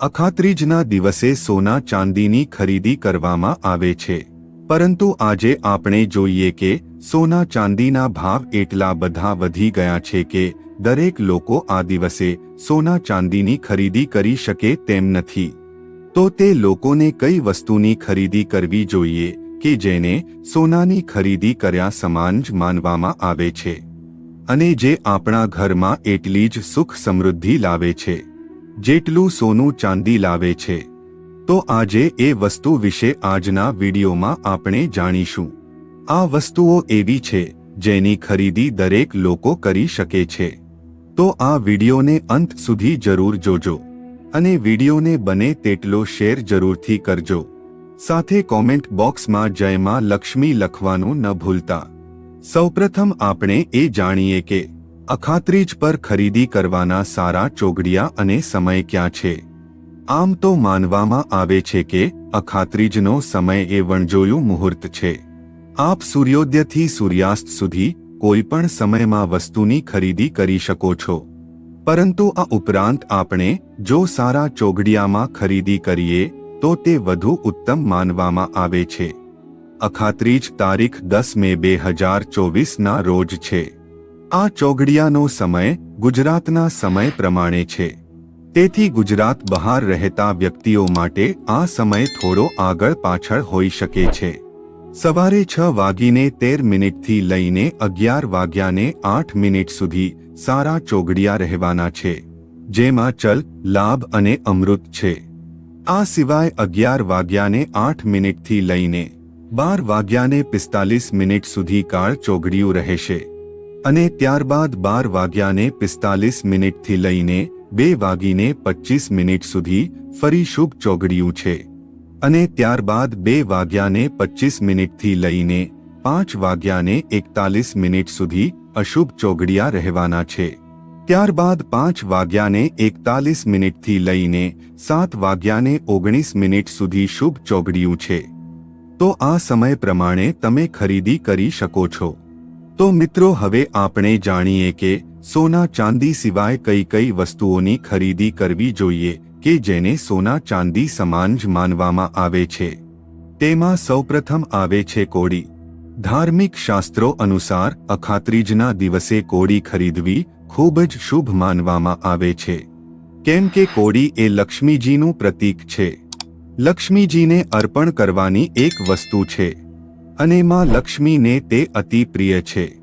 અખાત્રીજના દિવસે સોના ચાંદીની ખરીદી કરવામાં આવે છે. પરંતુ આજે આપણે જોઈએ કે સોના ચાંદીના ભાવ એટલા બધા વધી ગયા છે કે દરેક લોકો આ દિવસે સોના ચાંદીની ખરીદી કરી શકે તેમ નથી. તો તે લોકોને કઈ વસ્તુની ખરીદી કરવી જોઈએ કે જેને સોનાની ખરીદી કર્યા સમાન જ માનવામાં આવે છે? અને જે આપણા ઘરમાં એટલી જ સુખ સમૃદ્ધિ લાવે છે. જેટલું સોનું ચાંદી લાવે છે, તો આજે એ વસ્તુ વિશે આજના વિડીયોમાં આપણે જાણીશું. આ વસ્તુઓ એવી છે, જેની ખરીદી દરેક લોકો કરી શકે છે. તો આ વિડીયોને અંત સુધી જરૂર જોજો, અને વિડીયોને બને તેટલો શેર જરૂરથી કરજો. સાથે કોમેન્ટ બોક્સમાં જયમાં લક્ષ્મી લખવાનું ન ભૂલતા. સૌપ્રથમ આપણે એ જાણીએ કે અખાત્રીજ પર ખરીદી કરવાના સારા ચોગડિયા અને સમય ક્યાં છે? આમ તો માનવામાં આવે છે કે અખાત્રીજનો સમય એ વણજોયું મુહૂર્ત છે. આપ સૂર્યોદયથી સૂર્યાસ્ત સુધી કોઈપણ સમયમાં વસ્તુની ખરીદી કરી શકો છો. પરંતુ આ ઉપરાંત આપણે જો સારા ચોગડિયામાં ખરીદી કરીએ, તો તે વધુ ઉત્તમ માનવામાં આવે છે. અખાત્રીજ તારીખ દસ મે બે હજાર ચોવીસના રોજ છે. આ ચોગડિયાનો સમય ગુજરાતના સમય પ્રમાણે છે. તેથી ગુજરાત બહાર રહેતા વ્યક્તિઓ માટે આ સમય થોડો આગળ પાછળ હોઈ શકે છે. સવારે છ વાગીને તેર મિનિટથી લઈને અગિયાર વાગ્યાને આઠ મિનિટ સુધી સારા ચોગડિયા રહેવાના છે. જેમાં ચલ, લાભ અને અમૃત છે. આ સિવાય અગિયાર વાગ્યાને આઠ મિનિટથી લઈને બાર વાગ્યાને પિસ્તાલીસ મિનિટ સુધી કાળ ચોગડિયું રહેશે. અને ત્યારબાદ બાર વાગ્યાને પિસ્તાલીસ મિનિટથી લઈને બે વાગીને પચીસ મિનિટ સુધી ફરી શુભ ચોગડિયું છે. અને ત્યારબાદ બે વાગ્યાને પચીસ મિનિટથી લઈને પાંચ વાગ્યાને એકતાલીસ મિનિટ સુધી અશુભ ચોગડિયા રહેવાના છે. ત્યારબાદ પાંચ વાગ્યાને એકતાલીસ મિનિટથી લઈને સાત વાગ્યાને ઓગણીસ મિનિટ સુધી શુભ ચોગડિયું છે. તો આ સમય પ્રમાણે તમે ખરીદી કરી શકો છો. તો મિત્રો, હવે આપણે જાણીએ કે સોના ચાંદી સિવાય કઈ કઈ વસ્તુઓની ખરીદી કરવી જોઈએ કે જેને સોના ચાંદી સમાન જ માનવામાં આવે છે. તેમાં સૌપ્રથમ આવે છે કોડી. ધાર્મિક શાસ્ત્રો અનુસાર અખાત્રીજના દિવસે કોડી ખરીદવી ખૂબ જ શુભ માનવામાં આવે છે. કેમ કે કોડી એ લક્ષ્મીજીનું પ્રતીક છે. લક્ષ્મીજીને અર્પણ કરવાની એક વસ્તુ છે. અને માં લક્ષ્મીને તે અતિ પ્રિય છે.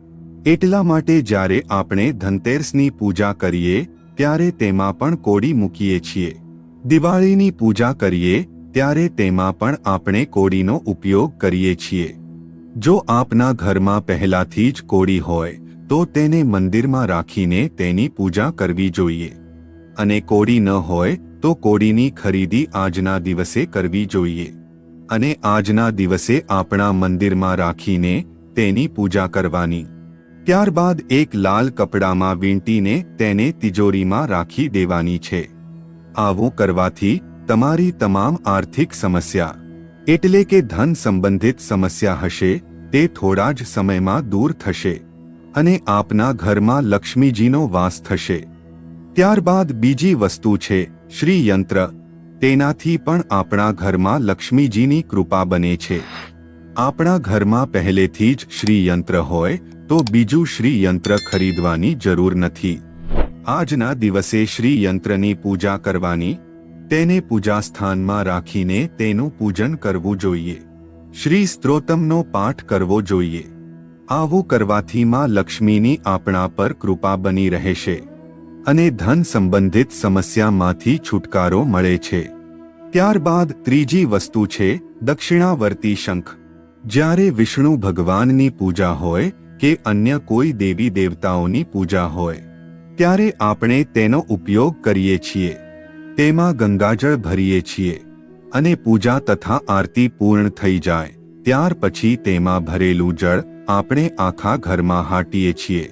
એટલા માટે જ્યારે આપણે ધનતેરસની પૂજા કરીએ, ત્યારે તેમાં પણ કોડી મૂકીએ છીએ. દિવાળીની પૂજા કરીએ, ત્યારે તેમાં પણ આપણે કોડીનો ઉપયોગ કરીએ છીએ. જો આપના ઘરમાં પહેલાથી જ કોડી હોય, તો તેને મંદિરમાં રાખીને તેની પૂજા કરવી જોઈએ. અને કોડી ન હોય, તો કોડીની ખરીદી આજના દિવસે કરવી જોઈએ. અને આજના દિવસે આપણા મંદિરમાં રાખીને તેની પૂજા કરવાની. ત્યારબાદ એક લાલ કપડામાં વીંટીને તેને તિજોરીમાં રાખી દેવાની છે. આવું કરવાથી તમારી તમામ આર્થિક સમસ્યા, એટલે કે ધન સંબંધિત સમસ્યા હશે, તે થોડા જ સમયમાં દૂર થશે અને આપના ઘરમાં લક્ષ્મીજીનો વાસ થશે. ત્યારબાદ બીજી વસ્તુ છે શ્રી યંત્ર તેનાથી પણ આપણા ઘરમાં લક્ષ્મીજીની કૃપા બને છે. આપણા ઘરમાં પહેલેથી જ શ્રીયંત્ર હોય, તો બીજું શ્રીયંત્ર ખરીદવાની જરૂર નથી. આજના દિવસે શ્રીયંત્રની પૂજા કરવાની, તેને પૂજા સ્થાનમાં રાખીને તેનું પૂજન કરવું જોઈએ. શ્રી સ્ત્રોતમનો પાઠ કરવો જોઈએ. આવું કરવાથી માં લક્ષ્મીની આપણા પર કૃપા બની રહેશે. અને ધન સંબંધિત સમસ્યામાંથી છુટકારો મળે છે. ત્યારબાદ ત્રીજી વસ્તુ છે, દક્ષિણાવર્તી શંખ. જ્યારે વિષ્ણુ ભગવાનની પૂજા હોય કે અન્ય કોઈ દેવી દેવતાઓની પૂજા હોય, ત્યારે આપણે તેનો ઉપયોગ કરીએ છીએ. તેમાં ગંગાજળ ભરીએ છીએ અને પૂજા તથા આરતી પૂર્ણ થઈ જાય, ત્યાર પછી તેમાં ભરેલું જળ આપણે આખા ઘરમાં હાટીએ છીએ.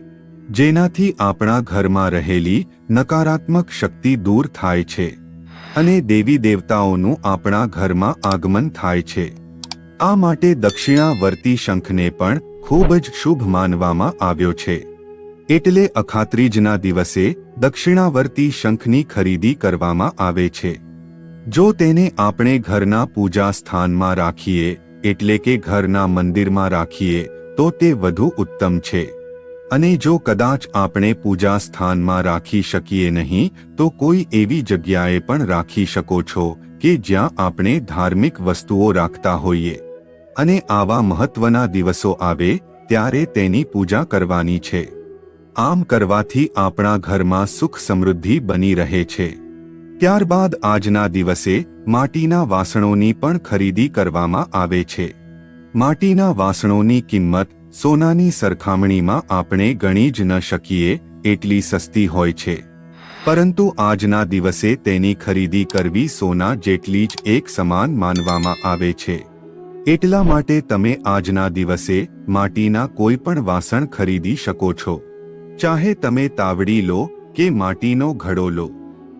જેનાથી આપણા ઘરમાં રહેલી નકારાત્મક શક્તિ દૂર થાય છે અને દેવી દેવતાઓનું આપણા ઘરમાં આગમન થાય છે. આ માટે દક્ષિણાવર્તી શંખને પણ ખૂબ જ શુભ માનવામાં આવ્યો છે. એટલે અખાત્રીજના દિવસે દક્ષિણાવર્તી શંખની ખરીદી કરવામાં આવે છે. જો તેને આપણે ઘરના પૂજા સ્થાનમાં રાખીએ, એટલે કે ઘરના મંદિરમાં રાખીએ, તો તે વધુ ઉત્તમ છે. અને જો કદાચ આપણે પૂજા સ્થાનમાં રાખી શકીએ નહીં, તો કોઈ એવી જગ્યાએ પણ રાખી શકો છો કે જ્યાં આપણે ધાર્મિક વસ્તુઓ રાખતા હોઈએ. અને આવા મહત્વના દિવસો આવે, ત્યારે તેની પૂજા કરવાની છે. આમ કરવાથી આપણા ઘરમાં સુખ સમૃદ્ધિ બની રહે છે. ત્યારબાદ આજના દિવસે, માટીના વાસણોની પણ ખરીદી કરવામાં આવે છે. માટીના વાસણોની કિંમત સોનાની સરખામણીમાં આપણે ગણી જ ન શકીએ એટલી સસ્તી હોય છે. પરંતુ આજના દિવસે તેની ખરીદી કરવી સોના જેટલી જ એક સમાન માનવામાં આવે છે. એટલા માટે તમે આજના દિવસે માટીના કોઈ પણ વાસણ ખરીદી શકો છો. ચાહે તમે તાવડી લો કે માટીનો ઘડો લો.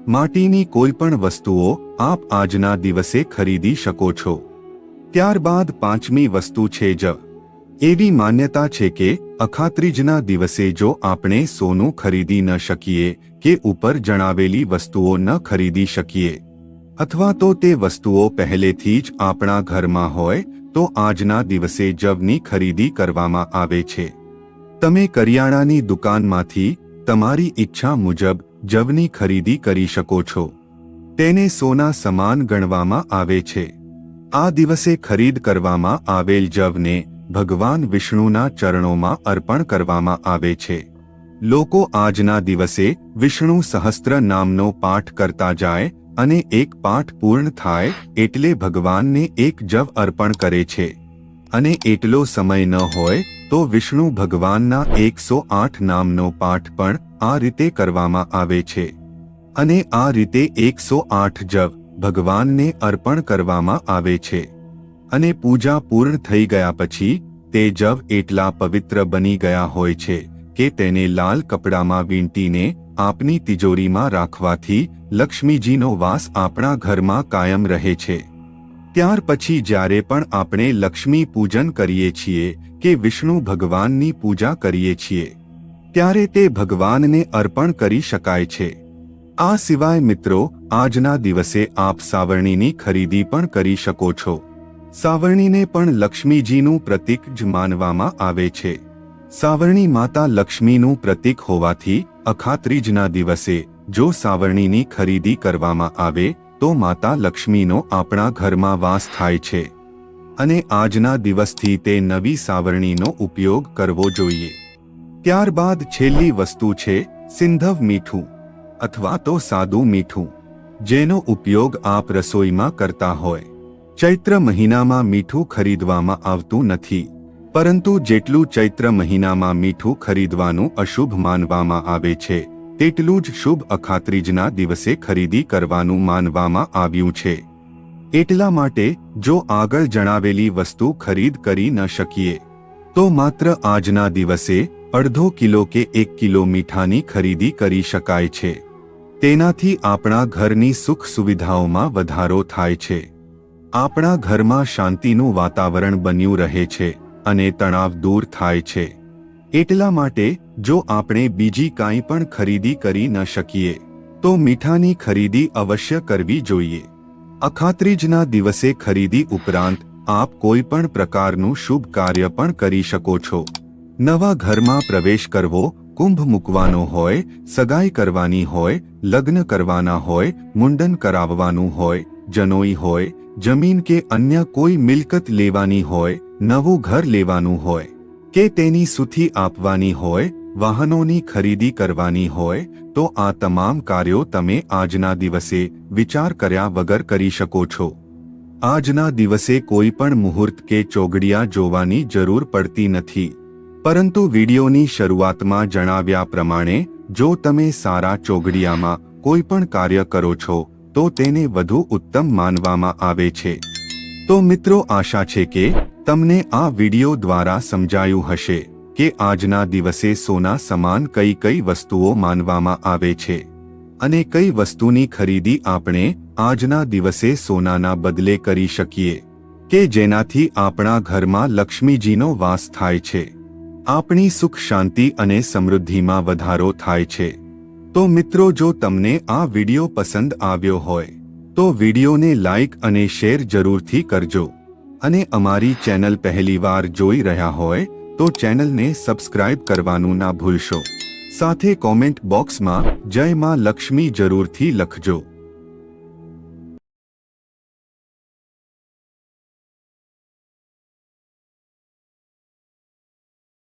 માટીની કોઈ પણ વસ્તુઓ આપ આજના દિવસે ખરીદી શકો છો. ત્યારબાદ પાંચમી વસ્તુ છે જ એવી માન્યતા છે કે, અખાત્રીજના દિવસે જો આપણે સોનું ખરીદી ન શકીએ, કે ઉપર જણાવેલી વસ્તુઓ ન ખરીદી શકીએ, અથવા તો તે વસ્તુઓ પહેલેથી જ આપણા ઘરમાં હોય, તો આજના દિવસે જવની ખરીદી કરવામાં આવે છે. તમે કરિયાણાની દુકાનમાંથી, તમારી ઈચ્છા મુજબ, જવની ખરીદી કરી શકો છો. તેને સોના સમાન ગણવામાં આવે છે. આ દિવસે ખરીદ કરવામાં આવેલ જવને ભગવાન વિષ્ણુના ચરણોમાં અર્પણ કરવામાં આવે છે. લોકો આજના દિવસે વિષ્ણુ સહસ્ત્ર નામનો પાઠ કરતા જાય અને એક પાઠ પૂર્ણ થાય એટલે ભગવાનને એક જવ અર્પણ કરે છે. અને એટલો સમય ન હોય તો વિષ્ણુ ભગવાનના એકસો આઠ નામનો પાઠ પણ આ રીતે કરવામાં આવે છે. અને આ રીતે એકસો આઠ જવ ભગવાનને અર્પણ કરવામાં આવે છે. અને પૂજા પૂર્ણ થઈ ગયા પછી, તે જવ એટલા પવિત્ર બની ગયા હોય છે, કે તેને લાલ કપડામાં વીંટીને આપની તિજોરીમાં રાખવાથી લક્ષ્મીજીનો વાસ આપણા ઘરમાં કાયમ રહે છે. ત્યાર પછી જ્યારે પણ આપણે લક્ષ્મી પૂજન કરીએ છીએ, કે વિષ્ણુ ભગવાનની પૂજા કરીએ છીએ, ત્યારે તે ભગવાનને અર્પણ કરી શકાય છે. આ સિવાય મિત્રો, આજના દિવસે આપ સાવરણીની ખરીદી પણ કરી શકો છો. સાવરણીને પણ લક્ષ્મીજીનું પ્રતીક જ માનવામાં આવે છે. સાવરણી માતા લક્ષ્મીનું પ્રતીક હોવાથી, અખાત્રીજના દિવસે, જો સાવરણીની ખરીદી કરવામાં આવે, તો માતા લક્ષ્મીનો આપણા ઘરમાં વાસ થાય છે. અને આજના દિવસથી તે નવી સાવરણીનો ઉપયોગ કરવો જોઈએ. ત્યારબાદ છેલ્લી વસ્તુ છે, સિંધવ મીઠું, અથવા તો સાદું મીઠું, જેનો ઉપયોગ આપ રસોઈમાં કરતા હોય. ચૈત્ર મહિનામાં મીઠું ખરીદવામાં આવતું નથી. પરંતુ જેટલું ચૈત્ર મહિનામાં મીઠું ખરીદવાનું અશુભ માનવામાં આવે છે, તેટલું જ શુભ અખાત્રીજના દિવસે ખરીદી કરવાનું માનવામાં આવ્યું છે. એટલા માટે, જો આગળ જણાવેલી વસ્તુ ખરીદ કરી ન શકીએ, તો માત્ર આજના દિવસે અડધો કિલો કે એક કિલો મીઠાની ખરીદી કરી શકાય છે. તેનાથી આપણા ઘરની સુખ સુવિધાઓમાં વધારો થાય છે. આપણા ઘરમાં શાંતિનું વાતાવરણ બન્યું રહે છે અને તણાવ દૂર થાય છે. એટલા માટે, જો આપણે બીજી કાંઈ પણ ખરીદી કરી ન શકીએ, તો મીઠાની ખરીદી અવશ્ય કરવી જોઈએ. અખાત્રીજના દિવસે ખરીદી ઉપરાંત, આપ કોઈ પણ પ્રકારનું શુભ કાર્ય પણ કરી શકો છો. નવા ઘરમાં પ્રવેશ કરવો, કુંભ મૂકવાનો હોય, સગાઈ કરવાની હોય, લગ્ન કરવાના હોય, મુંડન કરાવવાનું હોય, જનોઈ હોય જમીન કે અન્ય કોઈ મિલકત લેવાની હોય, નવું ઘર લેવાનું હોય, કે તેની સુથી આપવાની હોય, વાહનોની ખરીદી કરવાની હોય, તો આ તમામ કાર્યો તમે આજના દિવસે વિચાર કર્યા વગર કરી શકો છો. આજના દિવસે કોઈ પણ મુહૂર્ત કે ચોગડિયા જોવાની જરૂર પડતી નથી. પરંતુ વિડીયોની શરૂઆતમાં જણાવ્યા પ્રમાણે, જો તમે સારા ચોગડિયામાં કોઈ પણ કાર્ય કરો છો તો તેને વધુ ઉત્તમ માનવામાં આવે છે. તો મિત્રો આશા છે કે તમને આ વિડિયો દ્વારા સમજાયું હશે કે આજના દિવસે સોના સમાન કઈ કઈ વસ્તુઓ માનવામાં આવે છે. અને કઈ વસ્તુની ખરીદી આપણે આજના દિવસે સોનાના બદલે કરી શકીએ. કે જેનાથી આપણા ઘરમાં લક્ષ્મીજીનો વાસ થાય છે. આપણી સુખ શાંતિ અને સમૃદ્ધિમાં વધારો થાય છે. તો મિત્રો જો તમને આ વીડિયો પસંદ આવ્યો હોય, તો વિડીયોને લાઈક અને શેર જરૂરથી કરજો. અને અમારી ચેનલ પહેલીવાર જોઈ રહ્યા હોય, તો ચેનલને સબસ્ક્રાઇબ કરવાનું ના ભૂલશો. સાથે કોમેન્ટ બોક્સમાં જય માં લક્ષ્મી જરૂરથી લખજો.